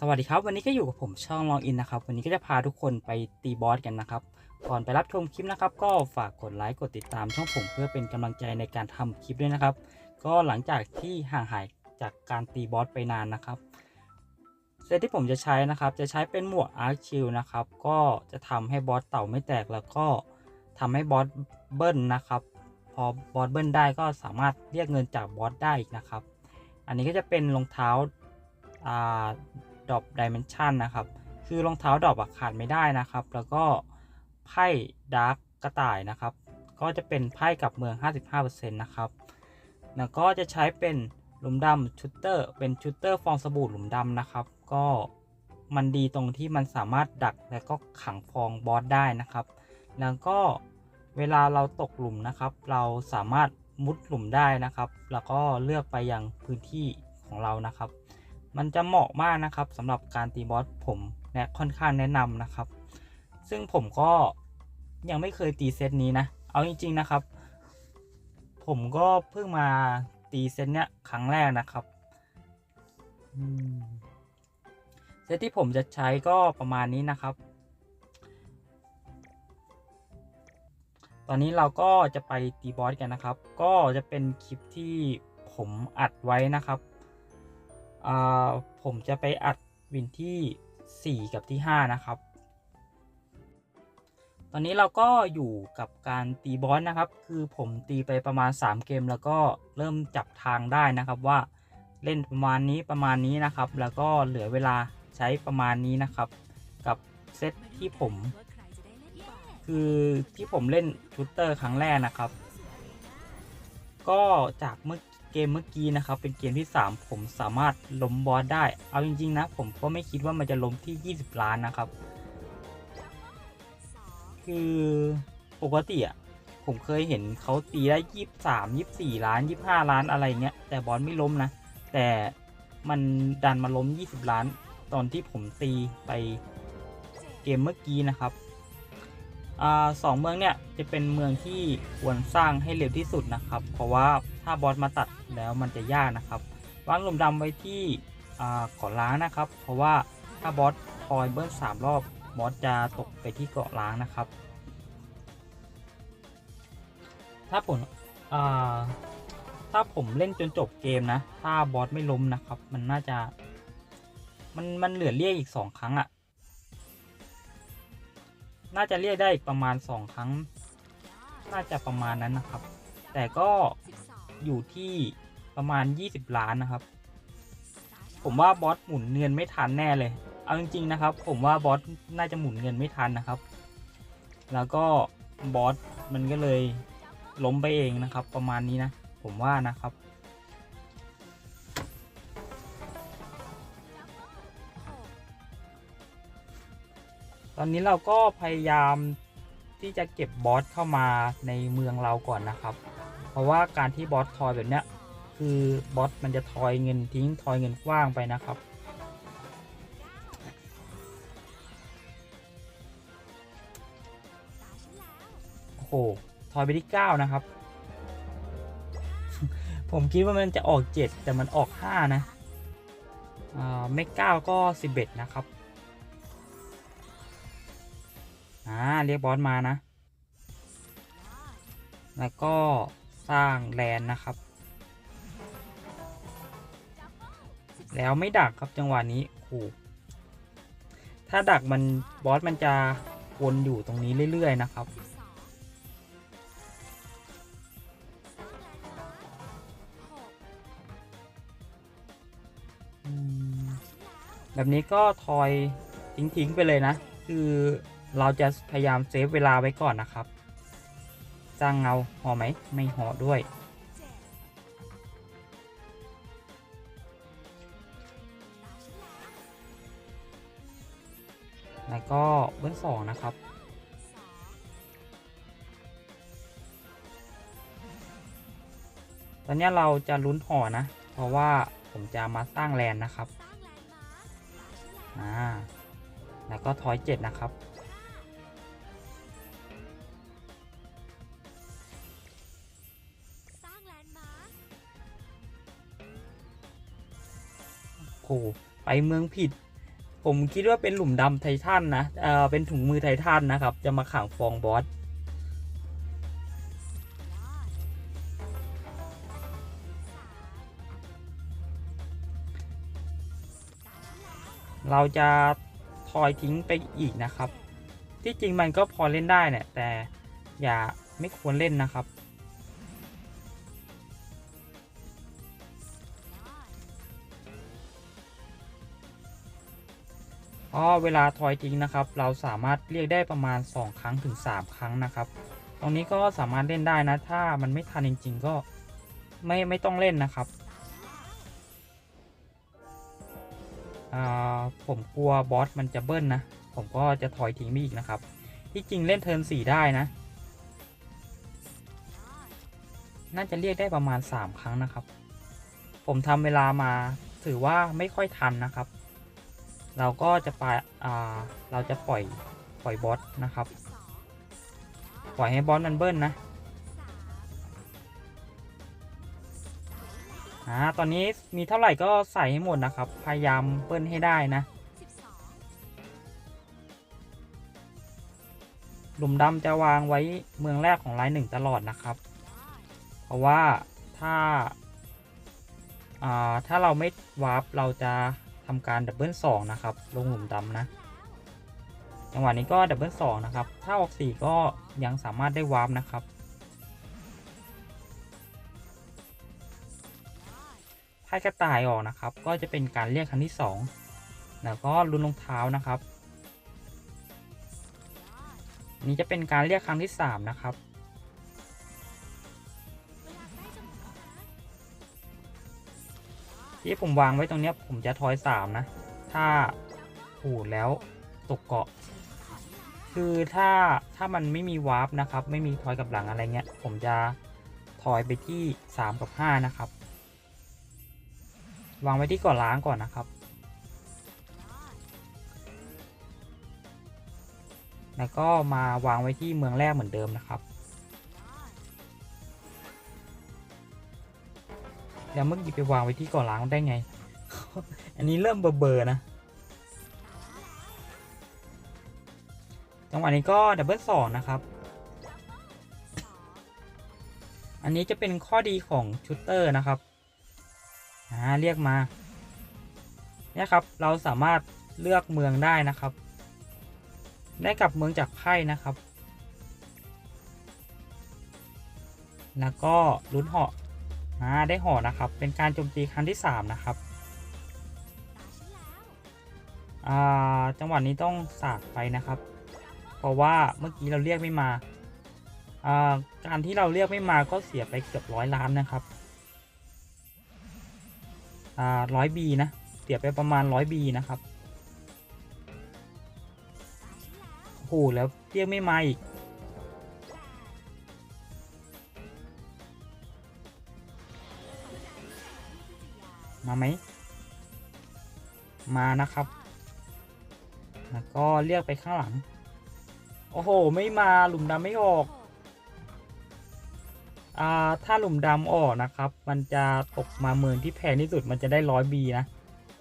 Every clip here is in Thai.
สวัสดีครับ วันนี้ก็อยู่กับผมช่องลองอินนะครับ วันนี้ก็จะพาทุกคนไปตีบอสกันนะครับ ก่อนไปรับชมคลิปนะครับ ก็ฝากกดไลค์กดติดตามช่องผมเพื่อเป็นกำลังใจในการทำคลิปด้วยนะครับ ก็หลังจากที่ห่างหายจากการตีบอสไปนานนะครับเซตที่ผมจะใช้นะครับ จะใช้เป็นหมวกอาร์คชิลนะครับ ก็จะทำให้บอสเต่าไม่แตกแล้วก็ทำให้บอสเบิ้ลนะครับ พอบอสเบิ้ลได้ก็สามารถเรียกเงินจากบอสได้อีกนะครับ อันนี้ก็จะเป็นรองเท้าอ่า ดอบดิเมนชันนะครับ คือรองเท้าดอบอะขาดไม่ได้นะครับ แล้วก็ไพ่ดาร์กกระต่ายนะครับ ก็จะเป็นไพ่กับเมือง 55%นะครับ แล้วก็จะใช้เป็นหลุมดำชุตเตอร์ เป็นชุตเตอร์ฟองสบู่หลุมดำนะครับ ก็มันดีตรงที่มันสามารถดักและก็ขังฟองบอสได้นะครับ แล้วก็เวลาเราตกหลุมนะครับ เราสามารถมุดหลุมได้นะครับ แล้วก็เลือกไปยังพื้นที่ของเรานะครับ มันจะเหมาะมากนะครับสำหรับการตีบอสผมแนะค่อนข้างแนะนำนะครับ ซึ่งผมก็ยังไม่เคยตีเซตนี้นะ เอาจริง ๆนะครับ ผมก็เพิ่งมาตีเซตเนี้ยครั้งแรกนะครับเซตที่ผมจะใช้ก็ประมาณนี้นะครับ ตอนนี้เราก็จะไปตีบอสกันนะครับ ก็จะเป็นคลิปที่ผมอัดไว้นะครับ ผมจะไปอัดวินที่ 4 กับที่ 5 นะครับ ตอนนี้เราก็อยู่กับการตีบอสนะครับ คือผมตีไปประมาณ 3 เกม แล้วก็เริ่มจับทางได้นะครับว่าเล่นประมาณนี้ประมาณนี้นะครับ แล้วก็เหลือเวลาใช้ประมาณนี้นะครับ กับเซตที่ผม คือที่ผมเล่นชูตเตอร์ครั้งแรกนะครับ ก็จากเมื่อ เกมเมื่อกี้นะครับเป็นเกมที่ 3 ผมสามารถล้มบอสได้ เอาจริง ๆ นะ ผมก็ไม่คิดว่ามันจะล้มที่ 20 ล้านนะครับ คือปกติอะผมเคยเห็นเขาตีได้ 23 24 ล้าน 25 ล้านอะไรเงี้ยแต่บอสไม่ล้มนะ แต่มันดันมาล้ม 20 ล้าน ตอนที่ผมตีไปเกมเมื่อกี้นะครับอ่าสองเมืองเนี่ยจะเป็นเมืองที่ควรสร้างให้เร็วที่สุดนะครับ เพราะว่า ถ้าบอสมาตัดแล้วมันจะยากนะครับวางหลุมดำไว้ที่อ่าเกาะล้างนะครับ เพราะว่าถ้าบอสทอยเบิ้ลสามรอบบอสจะตกไปที่เกาะล้างนะครับ ถ้าผมถ้าผมเล่นจนจบเกมนะ ถ้าบอสไม่ล้มนะครับ มันน่าจะ มันมันเหลือเรียกอีกสองครั้งอะน่าจะเรียกได้ประมาณ2ครั้ง น่าจะประมาณนั้นนะครับ แต่ก็ อยู่ที่ประมาณ 20 ล้านนะครับ ผมว่าบอสหมุนเงินไม่ทันแน่เลย เอาจริงๆนะครับ ผมว่าบอสน่าจะหมุนเงินไม่ทันนะครับ แล้วก็บอสมันก็เลยล้มไปเองนะครับ ประมาณนี้นะ ผมว่านะครับตอนนี้เราก็พยายามที่จะเก็บบอสเข้ามาในเมืองเราก่อนนะครับ ราะว่าการที่บอสทอยแบบเนี้ยคือบอสมันจะทอยเงินทิ้งทอยเงินกว้างไปนะครับโอ้โหทอยไปที่ 9 นะครับ ผมคิดว่ามันจะออก 7 แต่มันออก 5 นะอ่าไม่9ก็ 11 นะครับอ่าเรียกบอสมานะ แล้วก็ สร้างแลนนะครับ แล้วไม่ดักครับจังหวะนี้โอ้ถ้าดักมันบอสมันจะวนอยู่ตรงนี้เรื่อย ๆ นะครับ แบบนี้ก็ทอยทิ้ง ๆ ไปเลยนะ คือเราจะพยายามเซฟเวลาไว้ก่อนนะครับ สร้างเงาห่อไหมไม่ห่อด้วย แล้วก็เบื้องสองนะครับตอนนี้เราจะลุ้นห่อนะ เพราะว่าผมจะมาสร้างแลนนะครับ อ่า แล้วก็ทอยเจ็ดนะครับ โหไปเมืองผิด ผมคิดว่าเป็นหลุมดำไททันนะเออเป็นถุงมือไททันนะครับ จะมาขังฟองบอสเราจะทอยทิ้งไปอีกนะครับ ที่จริงมันก็พอเล่นได้เนี่ยแต่อย่าไม่ควรเล่นนะครับ ก็เวลาทอยทิ้งนะครับ เราสามารถเรียกได้ประมาณ 2 ครั้งถึง 3 ครั้งนะครับ ตรงนี้ก็สามารถเล่นได้นะ ถ้ามันไม่ทันจริง ๆ ก็ไม่ไม่ต้องเล่นนะครับอ่าผมกลัวบอสมันจะเบิ้ลนะ ผมก็จะถอยทิ้งไปอีกนะครับ ที่จริงเล่นเทิร์น4ได้นะ น่าจะเรียกได้ประมาณ 3 ครั้งนะครับ ผมทำเวลามาถือว่าไม่ค่อยทันนะครับ เราก็จะปอ่าเราจะปล่อยปล่อยบอสนะครับ ปล่อยให้บอสมันเบิ้ลนะอ่าตอนนี้มีเท่าไหร่ก็ใส่ให้หมดนะครับ พยายามเบิ้ลให้ได้นะหลุมดำจะวางไว้เมืองแรกของไลน์หนึ่งตลอดนะครับ เพราะว่าถ้าอ่าถ้าเราไม่วาร์ปเราจะ ทำการดับเบิลสองนะครับ ลงหลุมดำนะ จังหวะนี้ก็ดับเบิลสองนะครับ ถ้าออกสี่ก็ยังสามารถได้วาร์ปนะครับไพ่กระต่ายออกนะครับ ก็จะเป็นการเรียกครั้งที่สองแล้วก็ลุนรองเท้านะครับ นี่จะเป็นการเรียกครั้งที่สามนะครับ ที่ผมวางไว้ตรงเนี้ยผมจะทอยสามนะ ถ้าหูดแล้วตกเกาะ คือถ้าถ้ามันไม่มีวาร์ปนะครับ ไม่มีทอยกับหลังอะไรเงี้ย ผมจะทอยไปที่3กับ5นะครับ วางไว้ที่ก่อนล้างก่อนนะครับ แล้วก็มาวางไว้ที่เมืองแรกเหมือนเดิมนะครับ แล้วเมื่อกี้ไปวางไว้ที่ก่อนล้างได้ไง อันนี้เริ่มเบอร์ๆนะ จังหวะนี้ก็ดับเบิลสองนะครับ อันนี้จะเป็นข้อดีของชูตเตอร์นะครับอ่าเรียกมา เนี่ยครับ เราสามารถเลือกเมืองได้นะครับ ได้กลับเมืองจากไพ่นะครับ แล้วก็ลุ้นเหาะ อ่าได้หาะนะครับ เป็นการโจมตีครั้งที่ 3 นะครับอ่าจังหวะนี้ต้องสาดไปนะครับ เพราะว่าเมื่อกี้เราเรียกไม่มาอ่าการที่เราเรียกไม่มาก็เสียไปเกือบร้อยล้านนะครับอ่าร้อยบีนะเสียไปประมาณร้อยบีนะครับโอ้โหแล้วเรียกไม่มาอีก มาไหม มานะครับ แล้วก็เรียกไปข้างหลัง โอ้โห ไม่มาหลุมดำไม่ออก อ่า ถ้าหลุมดำออกนะครับ มันจะตกมาเมืองที่แพงที่สุด มันจะได้ร้อยบีนะ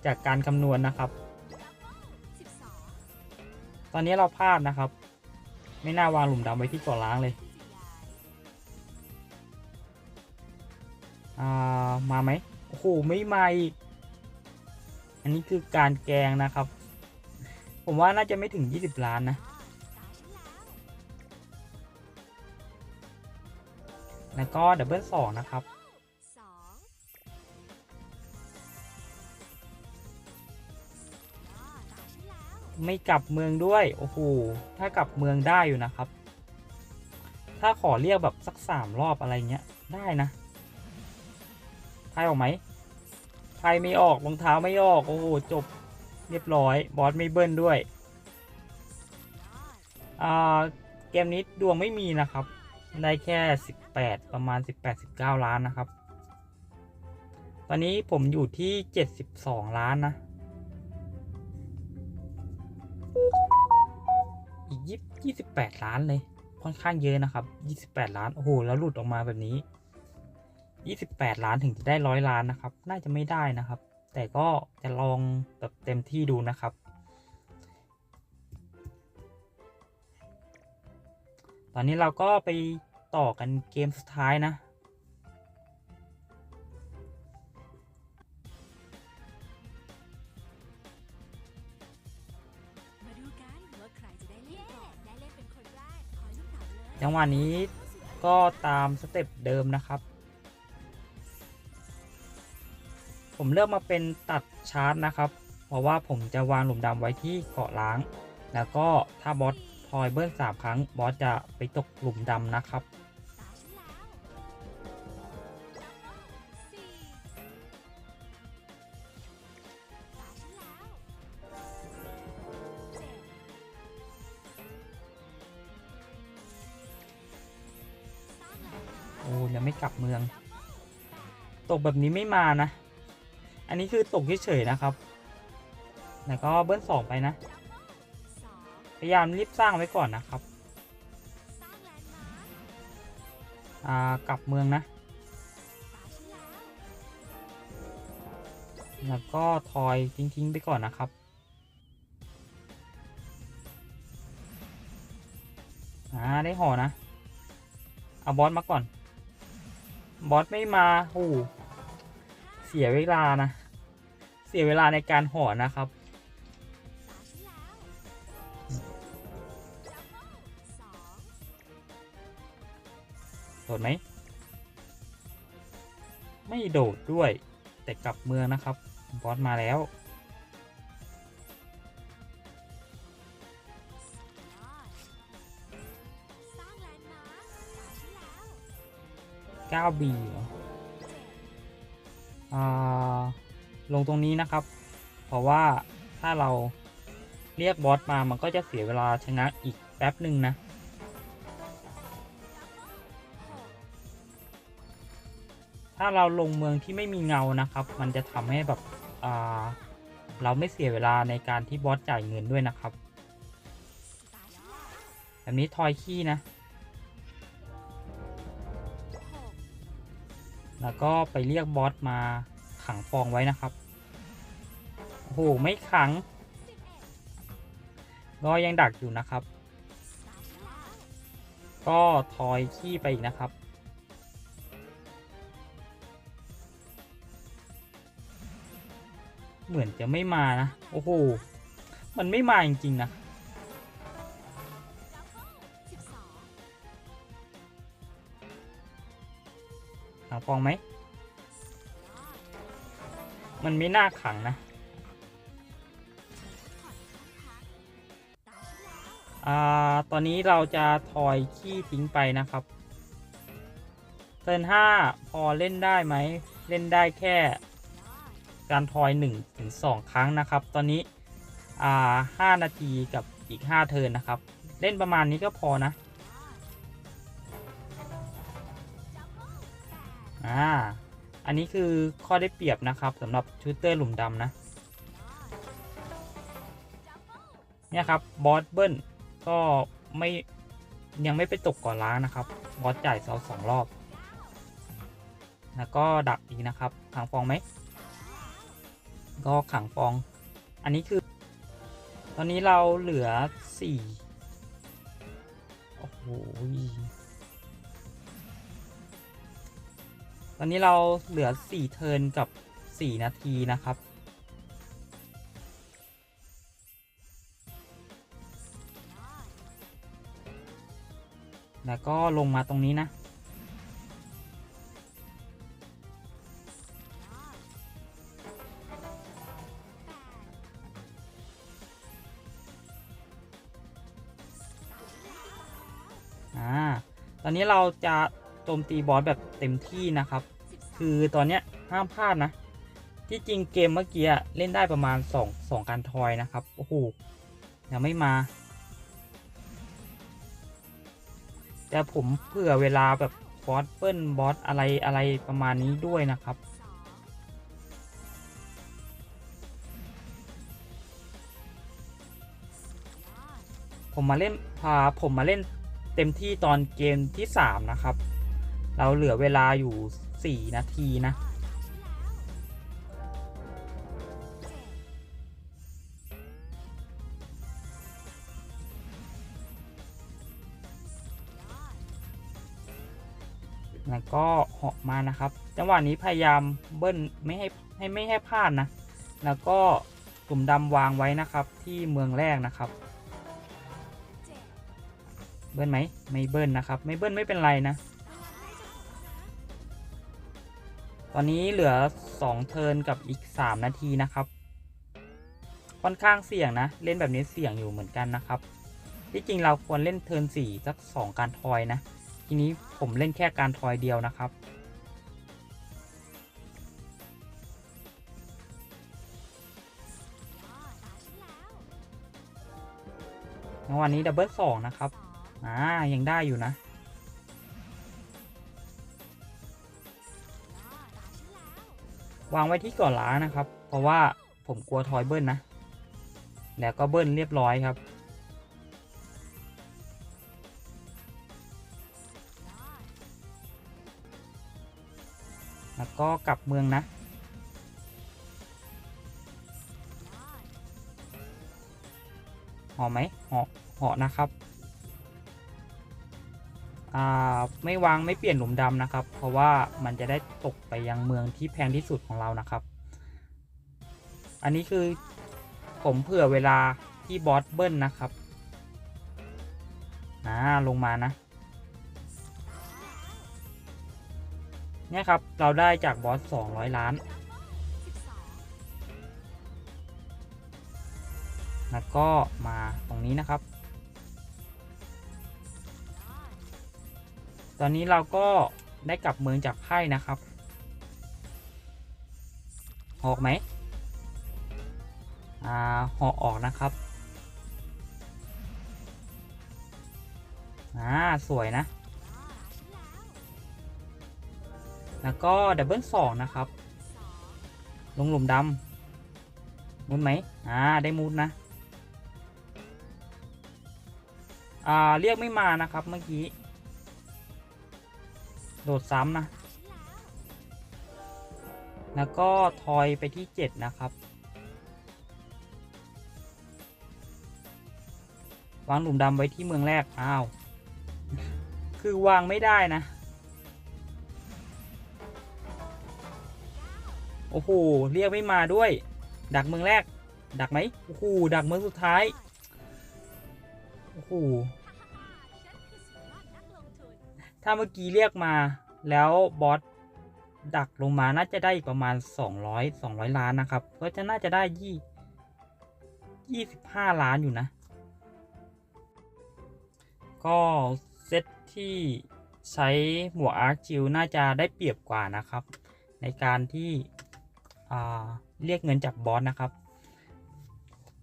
จากการคำนวณนะครับ ตอนนี้เราพลาดนะครับ ไม่น่าวางหลุมดำไว้ที่ก่อล้างเลยอ่ามาไหม โอ้โหไม่มาอีกอันนี้คือการแกงนะครับ ผมว่าน่าจะไม่ถึง 20 ล้านนะ แล้วก็ดับเบิลสองนะครับไม่กลับเมืองด้วย โอ้โห ถ้ากลับเมืองได้อยู่นะครับ ถ้าขอเรียกแบบสักสามรอบอะไรเงี้ย ได้นะไพ่ออกไหม ไพ่ไม่ออกรองเท้าไม่ออก โอ้โห จบเรียบร้อย บอสไม่เบิ้ลด้วย อ่า เกมนี้ดวงไม่มีนะครับ ได้แค่ 18 ประมาณ 18-19 ล้านนะครับ ตอนนี้ผมอยู่ที่ 72 ล้านนะ อีกยี่ยี่สิบแปดล้านเลย ค่อนข้างเยอะนะครับยี่สิบแปดล้าน โอ้โห แล้วหลุดออกมาแบบนี้ 28 ล้านถึงจะได้ร้อยล้านนะครับ น่าจะไม่ได้นะครับ แต่ก็จะลองแบบเต็มที่ดูนะครับ ตอนนี้เราก็ไปต่อกันเกมสุดท้ายนะ จังหวะนี้ก็ตามสเต็ปเดิมนะครับ ผมเลือกมาเป็นตัดชาร์จนะครับ เพราะว่าผมจะวางหลุมดำไว้ที่เกาะล้าง แล้วก็ถ้าบอสทอยเบิ้ลสามครั้งบอสจะไปตกหลุมดำนะครับ โอ้ยังไม่กลับเมือง ตกแบบนี้ไม่มานะ อันนี้คือตกเฉยๆนะครับ แล้วก็เบิ้ลสองไปนะ พยายามรีบสร้างไว้ก่อนนะครับ อ่ากลับเมืองนะ แล้วก็ทอยทิ้งๆไปก่อนนะครับอ่าได้ห่อนะ เอาบอสมาก่อน บอสไม่มาโอ้ เสียเวลานะ เสียเวลาในการห่อนะครับ โดดไหม ไม่โดดด้วย แต่กลับเมืองนะครับ บอสมาแล้วยอดสร้างแลนด์มาร์คตาฉันแล้ว 9B เหรอ ลงตรงนี้นะครับ เพราะว่าถ้าเราเรียกบอสมามันก็จะเสียเวลาชนะอีกแป๊บหนึ่งนะ ถ้าเราลงเมืองที่ไม่มีเงานะครับ มันจะทำให้แบบเราไม่เสียเวลาในการที่บอสจ่ายเงินด้วยนะครับ แบบนี้ทอยขี้นะ แล้วก็ไปเรียกบอสมาขังฟองไว้นะครับ โอ้โห ไม่ขัง ก็ยังดักอยู่นะครับ ก็ทอยขี้ไปอีกนะครับ เหมือนจะไม่มานะ โอ้โห มันไม่มาจริงๆนะ ขังฟองไหม มันไม่น่าขังนะถอดข้างพักตาฉันแล้วอ่า ตอนนี้เราจะทอยขี้ทิ้งไปนะครับเทิร์นห้าพอเล่นได้ไหม เล่นได้แค่ การทอย1ถึง2ครั้งนะครับ ตอนนี้ อ่า 5 นาทีกับอีก 5 เทิร์นนะครับ เล่นประมาณนี้ก็พอนะ อ่า อันนี้คือข้อได้เปรียบนะครับสำหรับชูเตอร์หลุมดำนะ เนี่ยครับบอสเบิ้ลก็ไม่ยังไม่ไปตกก่อนล้างนะครับ บอสจ่ายเซาสองรอบ แล้วก็ดักอีกนะครับ ขังฟองไหม ก็ขังฟอง อันนี้คือ ตอนนี้เราเหลือสี่โอ้โห ตอนนี้เราเหลือสี่เทิร์นกับสี่นาทีนะครับ แล้วก็ลงมาตรงนี้นะ อ่า ตอนนี้เราจะ โจมตีบอสแบบเต็มที่นะครับ คือตอนเนี้ยห้ามพลาดนะ ที่จริงเกมเมื่อกี้เล่นได้ประมาณ 2 2 การทอยนะครับ โอ้โหยังไม่มา แต่ผมเผื่อเวลาแบบบอสเปิ้ลบอสอะไรอะไรประมาณนี้ด้วยนะครับผมมาเล่นพาผมมาเล่นเต็มที่ตอนเกมที่ 3 นะครับ เราเหลือเวลาอยู่ 4 นาทีนะ แล้วก็เหาะมานะครับ จังหวะนี้พยายามเบิ้ลไม่ให้ให้ไม่ให้พลาดนะ แล้วก็กลุ่มดำวางไว้นะครับที่เมืองแรกนะครับเบิ้ลไหมไม่เบิ้ลนะครับ ไม่เบิ้ลไม่เป็นไรนะ อนนี้เหลือ 2 เทิร์นกับอีก 3 นาทีนะครับ ค่อนข้างเสี่ยงนะ เล่นแบบนี้เสี่ยงอยู่เหมือนกันนะครับ ที่จริงเราควรเล่นเทิร์น4สัก 2 การทอยนะ ทีนี้ผมเล่นแค่การทอยเดียวนะครับอ๋อตาฉันแล้วในวันนี้ดับเบิลสองนะครับ อ่า ยังได้อยู่นะ วางไว้ที่ก่อนล้างนะครับ เพราะว่าผมกลัวทอยเบิ้ลนะ แล้วก็เบิ้ลเรียบร้อยครับ แล้วก็กลับเมืองนะ หอไหมหอหอนะครับ ไม่วางไม่เปลี่ยนหลุมดำนะครับ เพราะว่ามันจะได้ตกไปยังเมืองที่แพงที่สุดของเรานะครับ อันนี้คือผมเผื่อเวลาที่บอสเบิ้ลนะครับอ่าลงมานะเนี่ยครับ เราได้จากบอส 200 ล้าน แล้วก็มาตรงนี้นะครับ ตอนนี้เราก็ได้กลับเมืองจากไพ่นะครับ ออกไหมอ่าหอออกนะครับ อ่า สวยนะ แล้วก็ดับเบิลสองนะครับ ลงหลุมดำมุดไหม อ่า ได้มุดนะ อ่า เรียกไม่มานะครับเมื่อกี้ โดดซ้ำนะแล้วแล้วก็ทอยไปที่เจ็ดนะครับ วางหลุมดำไว้ที่เมืองแรก อ้าว คือวางไม่ได้นะ โอ้โห เรียกไม่มาด้วย ดักเมืองแรก ดักไหม โอ้โห ดักเมืองสุดท้าย โอ้โห ถ้าเมื่อกี้เรียกมาแล้วบอสดักลงมาน่าจะได้อีกประมาณ 200 200 ล้านนะครับ ก็จะน่าจะได้ยี่ยี่สิบห้าล้านอยู่นะ ก็เซตที่ใช้หมวกอาร์จิวน่าจะได้เปรียบกว่านะครับ ในการที่เรียกเงินจากบอสนะครับ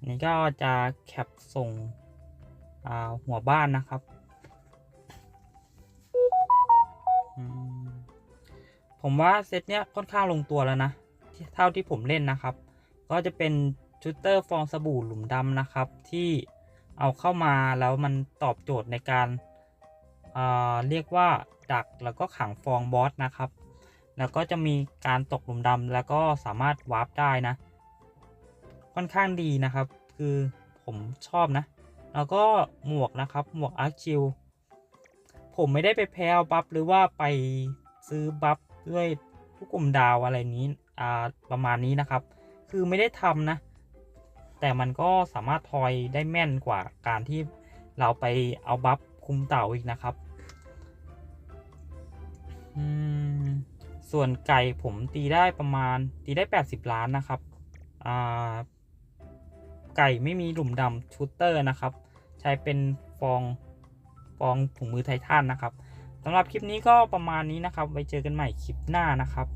นี่ก็จะแคปส่งหัวบ้านนะครับ ผมว่าเซตเนี้ยค่อนข้างลงตัวแล้วนะ เท่าที่ผมเล่นนะครับ ก็จะเป็นชูเตอร์ฟองสบู่หลุมดำนะครับ ที่เอาเข้ามาแล้วมันตอบโจทย์ในการอ่าเรียกว่าดักแล้วก็ขังฟองบอสนะครับ แล้วก็จะมีการตกหลุมดำแล้วก็สามารถวาร์ปได้นะ ค่อนข้างดีนะครับ คือผมชอบนะ แล้วก็หมวกนะครับ หมวกอาร์คิว ผมไม่ได้ไปแพ้เอาบัฟหรือว่าไปซื้อบัฟด้วยผู้กลุ่มดาวอะไรนี้อ่าประมาณนี้นะครับ คือไม่ได้ทำนะ แต่มันก็สามารถทอยได้แม่นกว่าการที่เราไปเอาบัฟคุมเต่าอีกนะครับส่วนไก่ผมตีได้ประมาณตีได้ 80 ล้านนะครับอ่าไก่ไม่มีหลุมดำชูตเตอร์นะครับ ใช้เป็นฟอง ฟองถุงมือไททันนะครับสำหรับคลิปนี้ก็ประมาณนี้นะครับ ไว้เจอกันใหม่คลิปหน้านะครับ